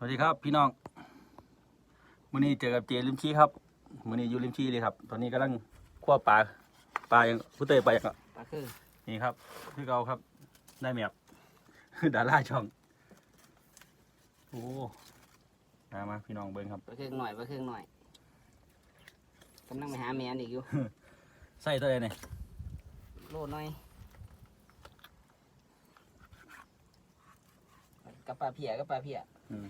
สวัสดีครับพี่น้องมื้อนี้เจอกับเจลิมชีครับมื้อนี้อยู่ลิมชีเลยครับ ตอนนี้กำลังคั่วปลาปลาอย่างผู้เตยปลาอย่างก็ปลาคือนี่ครับคือเก่าครับ ได้แมบดาราช่องโอ้มามาพี่น้องเบิ้งครับปลาคือหน่อยปลาคือหน่อยกำลังไปหาแมนอีกอยู่ใส่ตัวไหนเนี่ยโลดหน่อยกับปลาเพียกับปลาเพียอืม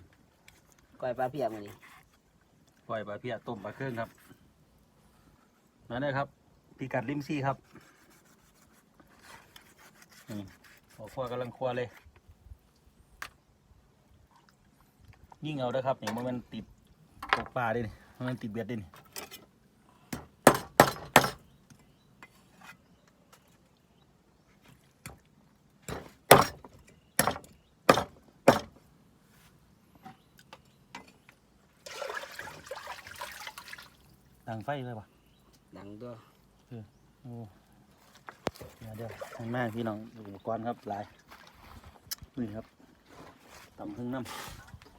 ก้อยปลาเพียมานี่ก้อยปลาเพียต้มปลาเครื่องครับมาเลยครับพิกัดลิมซี่ครับนี่หัวคั่วกำลังคั่วเลย ยิ่งเอาได้ครับนี่มันติดตกปลาดินี่มันติดเบ็ดดิ ดังไฟเลยวะดังตัวโอ้เดี๋ยวเดี๋ยวให้แม่พี่น้องอุปกรณ์ครับหลายนี่ครับตำพึ่งน้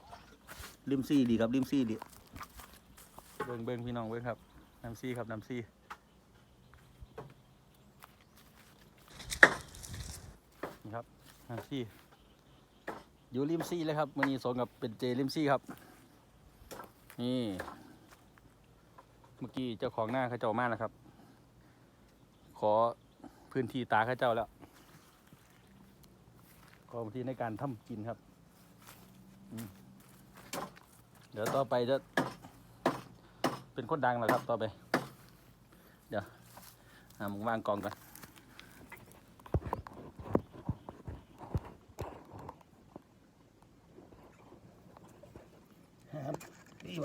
ำริมซี่ดีครับริมซี่ดีเบิ้งเบิ้งพี่น้องเบิ้งครับน้ำซี่ครับน้ำซี่นี่ครับน้ำซี่อยู่ริมซี่เลยครับมันนี้สงกับเป็นเจริมซี่ครับนี่ เมื่อกี้เจ้าของหน้าข้าเจ้ามากนะครับ ขอพื้นที่ตาข้าเจ้าแล้ว ขอพื้นที่ในการทำกินครับเดี๋ยวต่อไปจะเป็นคนดังแล้วครับ ต่อไป เดี๋ยวหามุงวางกองก่อน